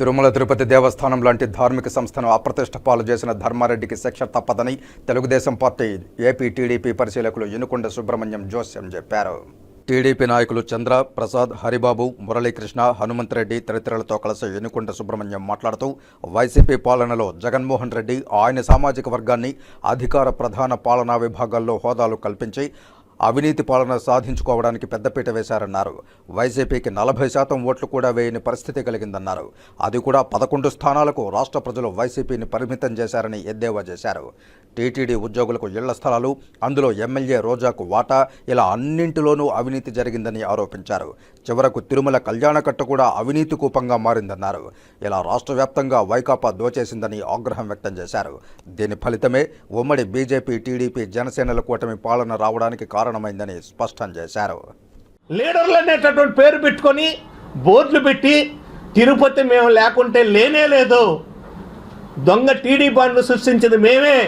తిరుమల తిరుపతి దేవస్థానం లాంటి ధార్మిక సంస్థను అప్రతిష్ట పాలు చేసిన ధర్మారెడ్డికి శిక్ష తప్పదని తెలుగుదేశం పార్టీ ఏపీ టీడీపీ పరిశీలకులు యనుకొండ సుబ్రహ్మణ్యం జోస్యం చెప్పారు. టీడీపీ నాయకులు చంద్ర ప్రసాద్ హరిబాబు మురళీకృష్ణ హనుమంతరెడ్డి తదితరులతో కలిసి ఎన్నుకొండ సుబ్రహ్మణ్యం మాట్లాడుతూ వైసీపీ పాలనలో జగన్మోహన్ రెడ్డి ఆయన సామాజిక వర్గాన్ని అధికార ప్రధాన పాలనా విభాగాల్లో హోదాలు కల్పించి అవినీతి పాలన సాధించుకోవడానికి పెద్దపీట వేశారన్నారు. వైసీపీకి నలభై శాతం ఓట్లు కూడా వేయని పరిస్థితి కలిగిందన్నారు. అది కూడా పదకొండు స్థానాలకు రాష్ట్ర ప్రజలు వైసీపీని పరిమితం చేశారని ఎద్దేవా చేశారు. టీటీడీ ఉద్యోగులకు ఇళ్ళ స్థలాలు అందులో ఎమ్మెల్యే రోజాకు వాటా ఇలా అన్నింటిలోనూ అవినీతి జరిగిందని ఆరోపించారు. చివరకు తిరుమల కళ్యాణకట్ట కూడా అవినీతి కూపంగా మారిందన్నారు. ఇలా రాష్ట్ర వ్యాప్తంగా వైకాపా దోచేసిందని ఆగ్రహం వ్యక్తం చేశారు. దీని ఫలితమే ఉమ్మడి బీజేపీ టీడీపీ జనసేనల కూటమి పాలన రావడానికి కారణం కారణమైందని స్పష్టం చేశారు. లీడర్లు అనేటటువంటి పేరు పెట్టుకొని బోర్డులు పెట్టి తిరుపతి మేము లేకుంటే లేనే లేదు. దొంగ టీడీ బాండ్లు సృష్టించింది మేమే.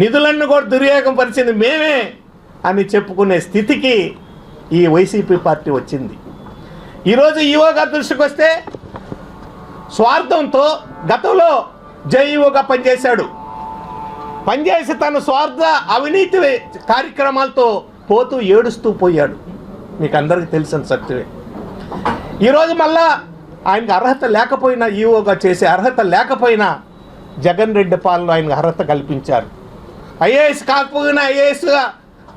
నిధులన్నీ కూడా దుర్యోగం పరిచింది మేమే అని చెప్పుకునే స్థితికి ఈ వైసీపీ పార్టీ వచ్చింది. ఈరోజు ఈవో గారి దృష్టికి వస్తే స్వార్థంతో గతంలో జైఈఓగా పనిచేశాడు. పనిచేసి తన స్వార్థ అవినీతి కార్యక్రమాలతో పోతూ ఏడుస్తూ పోయాడు. మీకు అందరికీ తెలిసిన సత్యమే. ఈరోజు మళ్ళా ఆయనకు అర్హత లేకపోయినా ఈఓగా చేసే అర్హత లేకపోయినా జగన్ రెడ్డి పాలన ఆయనకు అర్హత కల్పించారు. ఐఏఎస్ కాకపోయినా ఐఏఎస్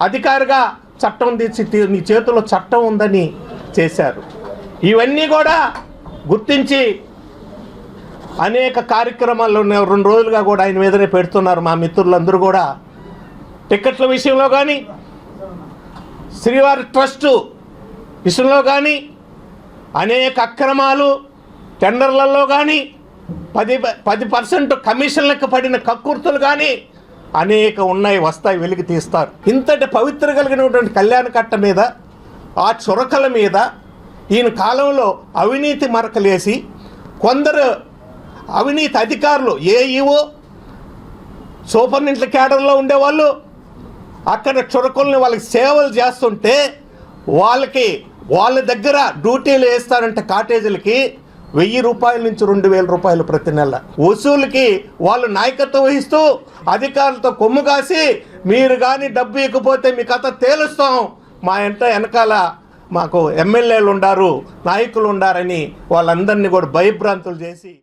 అధికారిగా చట్టం తీసి తీ- నీ చేతిలో చట్టం ఉందని చేశారు. ఇవన్నీ కూడా గుర్తించి అనేక కార్యక్రమాలు రెండు రోజులుగా కూడా ఆయన మీదనే పెడుతున్నారు మా మిత్రులందరూ కూడా. టిక్కెట్ల విషయంలో కానీ శ్రీవారి ట్రస్టు విషయంలో కానీ అనేక అక్రమాలు టెండర్లలో కానీ పది పది పర్సెంట్ కమిషన్లకు పడిన కక్కుర్తులు కానీ అనేక ఉన్నాయి వస్తాయి వెలికి తీస్తారు. ఇంతటి పవిత్ర కలిగినటువంటి కళ్యాణ కట్ట మీద ఆ చురకల మీద ఈయన కాలంలో అవినీతి మరకలేసి కొందరు అవినీతి అధికారులు ఏఈఓ సూపరింటెండెంట్ క్యాడర్లో ఉండేవాళ్ళు అక్కడ చురకుల్ని వాళ్ళకి సేవలు చేస్తుంటే వాళ్ళకి వాళ్ళ దగ్గర డ్యూటీలు వేస్తారంటే కాటేజీలకి వెయ్యి రూపాయల నుంచి రెండు వేల రూపాయలు ప్రతి నెల. వసూలుకి వాళ్ళు నాయకత్వం వహిస్తూ అధికారులతో కొమ్ము కాసి మీరు కానీ డబ్బు ఇకపోతే మీ కథ తేలుస్తాం. మా ఇంట వెనకాల మాకు ఎమ్మెల్యేలు ఉండారు నాయకులు ఉండారని వాళ్ళందరినీ కూడా భయభ్రాంతులు చేసి